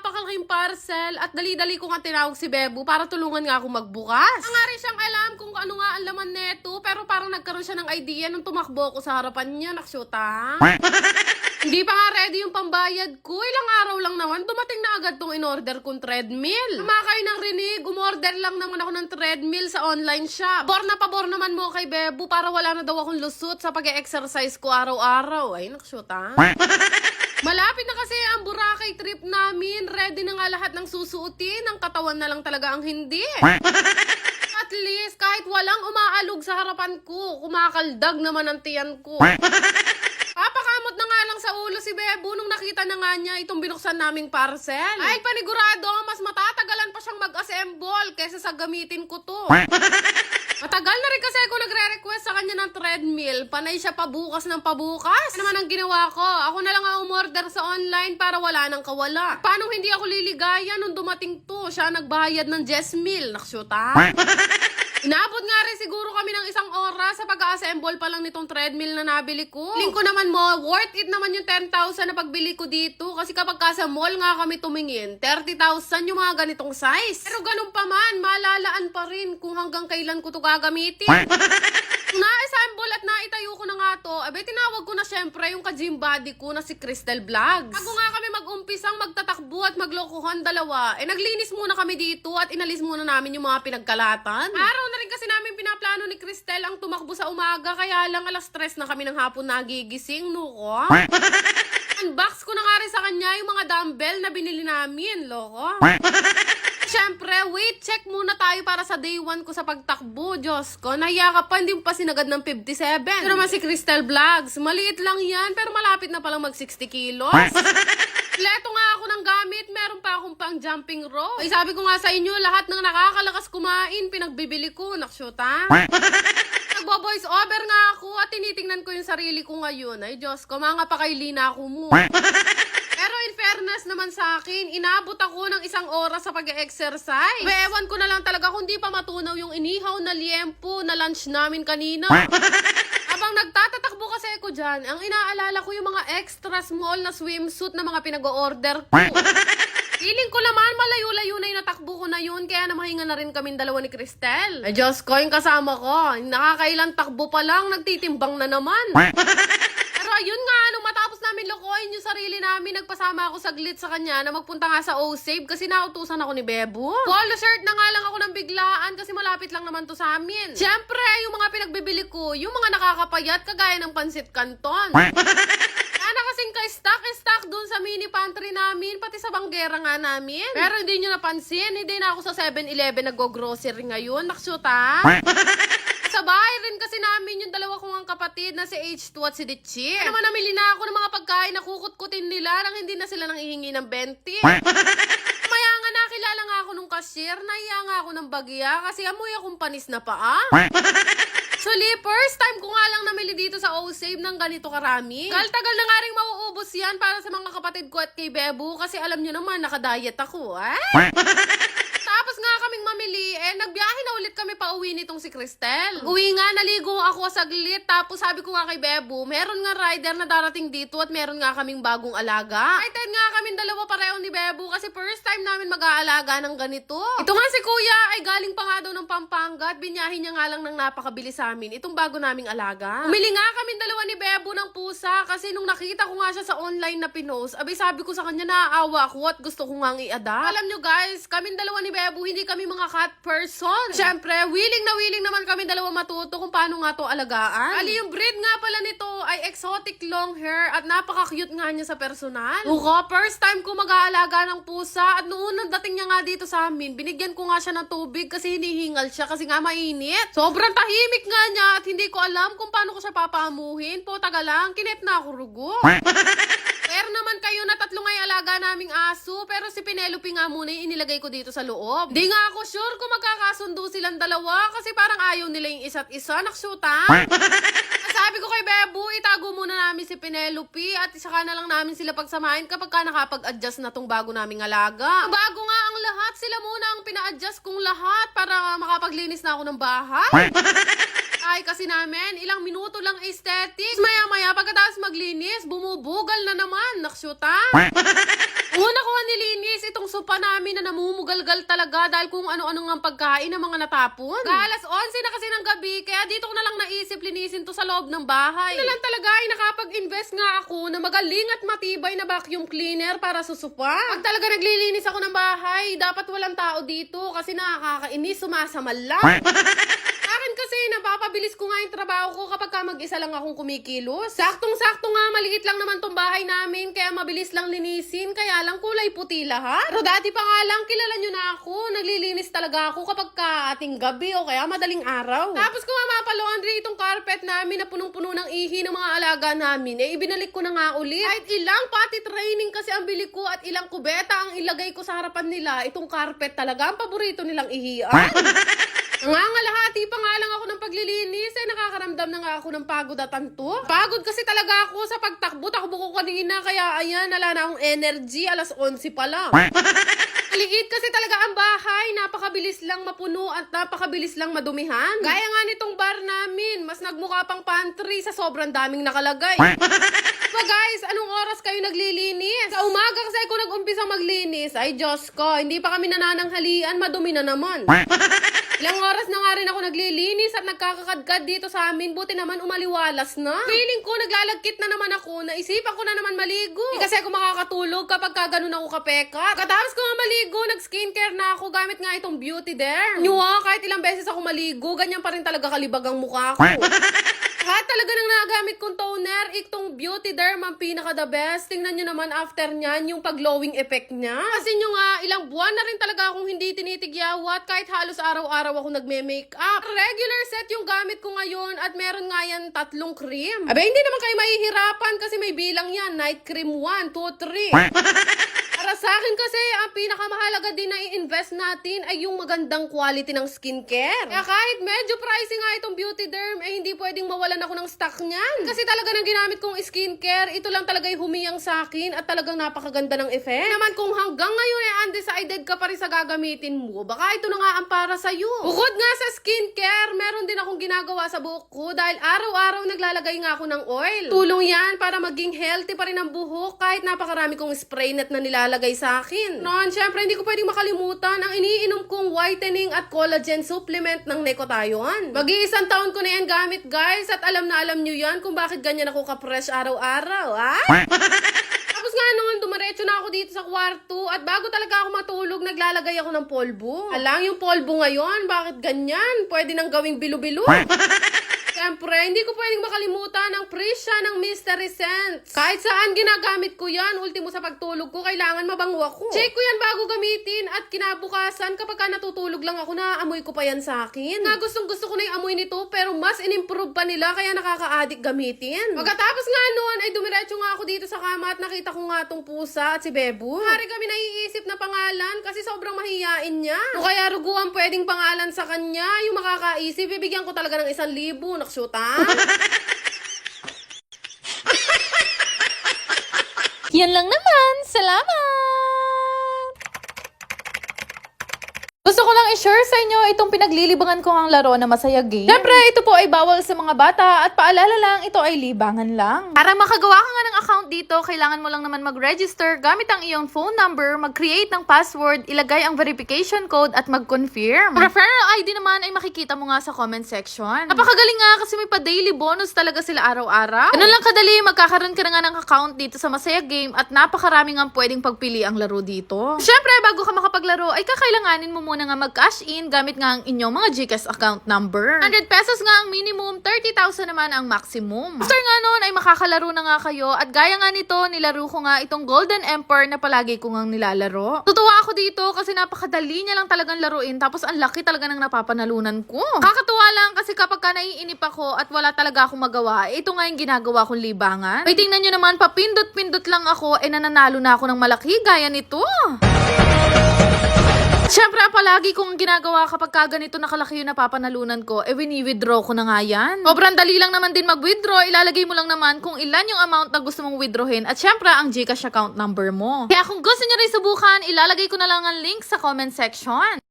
napakalaking parcel at dali-dali ko nga tinawag si Bebo para tulungan nga ako magbukas. Ang nga rin siyang alam kung ano nga ang laman neto pero parang nagkaroon siya ng idea nung tumakbo ko sa harapan niya. Naksyuta. Hindi pa nga ready yung pambayad ko. Ilang araw lang naman, dumating na agad tong in-order kong treadmill. Tama kayo ng rinig, umorder lang naman ako ng treadmill sa online shop. Bor na pabor naman mo kay Bebo para wala na daw akong lusot sa pag-exercise ko araw-araw. Ay, naksyot ah. Malapit na kasi ang Boracay trip namin. Ready na nga lahat ng susuotin. Ang katawan na lang talaga ang hindi. At least, kahit walang umaalog sa harapan ko, kumakaldag naman ang tiyan ko. Papakamot na nga lang sa ulo si Bebo nung nakita na nga niya itong binuksan naming parcel. Ay, panigurado, mas matatagalan pa siyang mag-assemble kaysa sa gamitin ko to. Matagal na rin kasi ako nagre-request sa kanya ng treadmill. Panay siya pabukas ng pabukas. Ano naman ang ginawa ko? Ako na lang ang umorder sa online para wala nang kawala. Paano hindi ako liligaya nung dumating to? Siya nagbayad ng 10 mil. Inabot nga rin siguro kami ng isang oras sa pag-assemble pa lang nitong treadmill na nabili ko. Feeling ko naman mo, worth it naman yung 10,000 na pagbili ko dito. Kasi kapag ka sa mall nga kami tumingin, 30,000 yung mga ganitong size. Pero ganun pa man, malalaan pa rin kung hanggang kailan ko to gagamitin. Na-assemble at naitayo ko na nga to, abe tinawag ko na syempre yung ka-gym body ko na si Crystal Vlogs. Bago nga kami mag-umpisang magtatakbo at maglokohan dalawa, eh naglinis muna kami dito at inalis muna namin yung mga pinagkalatan. Araw na rin kasi namin pinaplano ni Cristel ang tumakbo sa umaga, kaya lang alas stress na kami ng hapon nagigising, no ko? Unbox ko na nga rin sa kanya yung mga dumbbell na binili namin, loko. Siyempre, wait, check muna tayo para sa day 1 ko sa pagtakbo. Diyos ko, nahiya ka pa, hindi mo pa sinagad ng 57. Pero naman si Crystal Vlogs, maliit lang yan, pero malapit na palang mag 60 kilos. Leto nga ako ng gamit, meron pa akong pang jumping rope. Ay, sabi ko nga sa inyo, lahat ng nakakalakas kumain, pinagbibili ko. Naksyuta. Nagbo-voice over nga ako at tinitingnan ko yung sarili ko ngayon. Ay, Diyos ko, mga pakailina ako mo. Pero in fairness naman sa akin, inabot ako ng isang oras sa pag-exercise. Bewan ko na lang talaga kung di pa matunaw yung inihaw na liempo na lunch namin kanina. Habang nagtatatakbo kasi ako dyan, ang inaalala ko yung mga extra small na swimsuit na mga pinag-order ko. Feeling ko naman, malayo-layo na yung natakbo ko na yun, kaya namahinga na rin kaming dalawa ni Cristel. Ay, Diyos ko, yung kasama ko, nakakailang takbo pa lang, nagtitimbang na naman. Pero ayun nga, nung matapos namin lokohin yung sarili namin, nagpasama ako saglit sa kanya na magpunta nga sa O-Save kasi nautusan ako ni Bebo. Polo shirt na nga lang ako ng biglaan kasi malapit lang naman to sa amin. Siyempre, yung mga pinagbibili ko, yung mga nakakapayat kagaya ng pansit canton. Ana kasing ka-stock, stock dun sa mini pantry namin, pati sa banggera nga namin. Pero hindi nyo napansin, hindi na ako sa 7-Eleven nag-grocery ngayon. Naksyuta. Sa bahay kasi namin yung dalawa kong ang kapatid na si H2 at si Ditchi. Kaya naman namili na ako ng mga pagkain na kukut-kutin nila nang hindi na sila nang ihingi ng 20. Maya nga nakilala nga ako nung cashier, naiya nga ako ng bagya kasi amoy akong panis na paa. Actually, first time ko nga lang namili dito sa O-Save ng ganito karami. Tagal-tagal na nga rin mauubos yan para sa mga kapatid ko at kay Bebo kasi alam nyo naman, nakadiet ako. Ay! Mamili, eh, nagbiyahe na ulit kami pa uwi nitong si Cristel. Uwi nga, naligo ako saglit. Tapos sabi ko nga kay Bebo, meron nga rider na darating dito at meron nga kaming bagong alaga. Ay, ten nga kaming dalawa pareho ni Bebo kasi first time namin mag-aalaga ng ganito. Ito nga si Kuya ay galing pa nga daw ng Pampanga at binyahin niya nga lang ng napakabili sa amin itong bago naming alaga. Umili nga kami dalawa ni Bebo ng pusa kasi nung nakita ko nga siya sa online na pinost, abay sabi ko sa kanya naaawa ako at gusto ko nga i-adapt. Alam nyo guys, kaming dalawa ni Bebo, hindi kami mga cat person. Siyempre, willing na willing naman kami dalawa matuto kung paano nga to alagaan. Ali, yung breed nga pala nito ay exotic long hair at napaka-cute nga niya sa personal. Uko, first time ko mag-aalaga ng pusa at noon nang dating niya nga dito sa amin, binigyan ko nga siya ng tubig kasi hinihingal siya kasi nga mainit. Sobrang tahimik nga niya at hindi ko alam kung paano ko siya papaamuhin. Po, taga lang, kinet na ako rugo. Naman kayo na tatlo nga alaga naming aso, pero si Penelope nga muna yung inilagay ko dito sa loob. Di nga ako sure kung magkakasundo silang dalawa kasi parang ayaw nila yung isa't isa. Naksyuta. Sabi ko kay Bebo, itago muna namin si Penelope at saka na lang namin sila pagsamahin kapag ka nakapag-adjust na tong bago naming alaga. Bago nga ang lahat, sila muna ang pina-adjust kong lahat para makapaglinis na ako ng bahay. Ay, kasi namin, ilang minuto lang aesthetic. Maya-maya, pagkatapos maglinis, bumubugal na naman. Naksyuta. Una ko nilinis, ito pa namin na namumugalgal talaga dahil kung ano-ano nga pagkain ng mga natapon. Alas 11 na kasi ng gabi, kaya dito ko na lang naisip linisin to sa loob ng bahay. Na lang talaga ay nakapag-invest nga ako na magaling at matibay na vacuum cleaner para susupa. Pag talaga naglilinis ako ng bahay, dapat walang tao dito kasi nakakainis, sumasamal lang. Napapabilis ko nga yung trabaho ko kapag ka mag-isa lang akong kumikilos. Saktong-sakto nga, maliit lang naman tong bahay namin, kaya mabilis lang linisin, kaya lang kulay puti lahat. Pero dati pa nga lang, kilala nyo na ako, naglilinis talaga ako kapag ka ating gabi o kaya madaling araw. Tapos ko nga mapalaundry itong carpet namin na punong-puno ng ihi ng mga alaga namin, eh ibinalik ko na nga ulit. Kahit ilang pati training kasi ang bili ko at ilang kubeta ang ilagay ko sa harapan nila, itong carpet talaga ang paborito nilang ihian. Nangangalahati pa nga lang ako ng paglilinis eh nakakaramdam na nga ako ng pagod at anto. Pagod kasi talaga ako sa pagtakbo, takbo ko kanina kaya ayan, nala na akong energy, alas 11 pa lang. Maliit kasi talaga ang bahay, napakabilis lang mapuno at napakabilis lang madumihan. Gaya nga nitong bar namin, mas nagmukha pang pantry sa sobrang daming nakalagay. So guys, anong oras kayo naglilinis? Sa umaga kasi ako nag-umpisa maglinis. Ay Diyos ko, hindi pa kami nanananghalian, madumi na naman. Ilang oras na nga rin ako naglilinis at nagkakakadkad dito sa amin. Buti naman umaliwalas na. Feeling ko naglalagkit na naman ako. Naisipan ko na naman maligo. Hindi kasi ako makakatulog kapag ka ganun ako kapekat. Katapos ko nga maligo, nag-skincare na ako gamit nga itong Beauty Derm. Nyo ah, kahit ilang beses ako maligo, ganyan pa rin talaga kalibag ang mukha ko. Lahat talaga nang nagamit kong toner, itong Beauty Derm ang pinaka the best. Tingnan nyo naman after nyan, yung pag-glowing effect niya. Kasi nyo nga, ilang buwan na rin talaga akong hindi tinitigyawat kahit halos araw-araw ako nagme-makeup. Regular set yung gamit ko ngayon at meron nga yan tatlong cream. Abe, hindi naman kayo mahihirapan kasi may bilang yan. Night cream 1, 2, 3. Sa akin kasi, ang pinakamahalaga din na i-invest natin ay yung magandang quality ng skincare. Kaya kahit medyo pricey nga itong Beauty Derm, eh hindi pwedeng mawalan ako ng stock niyan. Kasi talaga nang ginamit kong skincare, ito lang talaga yung humiyang sa akin at talagang napakaganda ng effect. Naman kung hanggang ngayon ay undecided ka pa rin sa gagamitin mo, baka ito na nga ang para sa'yo. Bukod nga sa skincare, meron ginagawa sa buhok ko dahil araw-araw naglalagay nga ako ng oil. Tulong yan para maging healthy pa rin ang buhok kahit napakarami kong spray net na nilalagay sa akin. Noon, syempre, hindi ko pwedeng makalimutan ang iniinom kong whitening at collagen supplement ng Nekotayon. Mag-iisang taon ko na yan gamit, guys, at alam na alam nyo yan kung bakit ganyan ako ka-fresh araw-araw, ha? Nga noon, dumaretso na ako dito sa kwarto at bago talaga ako matulog, naglalagay ako ng polvo. Alang yung polvo ngayon, bakit ganyan? Pwede nang gawing bilo-bilo. Siyempre, hindi ko pwedeng makalimutan ang presya ng Mystery Scents. Kahit saan ginagamit ko yan, ultimo sa pagtulog ko, kailangan mabango ako. Check ko yan bago gamitin at kinabukasan kapag ka natutulog lang ako, naaamoy ko pa yan sa akin. Na gustong gusto ko na yung amoy nito, pero mas inimprove pa nila kaya nakaka-addict gamitin. Pagkatapos nga noon, ay dumiretso nga ako dito sa kama at nakita ko nga tong pusa at si Bebu. Hari kami naiisip na pangalan kasi sobrang mahiyain niya. Kung kaya ruguan pwedeng pangalan sa kanya, yung makakaisip, bibigyan ko talaga ng isang libo. Naksyuta. Yan lang naman. Salamat! Gusto ko lang i-share sa inyo itong pinaglilibangan ko ang laro na Masaya Game. Siyempre, ito po ay bawal sa mga bata at paalala lang, ito ay libangan lang. Para makagawa ka nga ng account dito, kailangan mo lang naman mag-register gamit ang iyong phone number, mag-create ng password, ilagay ang verification code at mag-confirm. Referral ID naman ay makikita mo nga sa comment section. Napakagaling nga kasi may pa-daily bonus talaga sila araw-araw. Ganun lang kadali, magkakaroon ka na nga ng account dito sa Masaya Game at napakarami nga pwedeng pagpili ang laro dito. Siyempre, bago ka makapaglaro, ay kakailanganin mo muna nga mag-cash in gamit nga ang inyong mga GCash account number. 100 pesos nga ang minimum, 30,000 naman ang maximum. After nga nun, ay makakalaro na nga kayo at gaya nga nito, nilaro ko nga itong Golden Emperor na palagi ko nga nilalaro. Tutuwa ako dito kasi napakadali niya lang talagang laruin tapos ang laki talaga ng napapanalunan ko. Kakatuwa lang kasi kapag ka naiinip ako at wala talaga akong magawa, eh, ito nga yung ginagawa kong libangan. Ay tingnan nyo naman, papindot-pindot lang ako, eh nananalo na ako ng malaki gaya nito. Siyempre, palagi kong ginagawa kapag ka ganito nakalaki yung napapanalunan ko, eh wini-withdraw ko na nga yan. Sobrang dali lang naman din mag-withdraw, ilalagay mo lang naman kung ilan yung amount na gusto mong withdrawin at syempre ang Gcash account number mo. Kaya kung gusto nyo rin subukan, ilalagay ko na lang ang link sa comment section.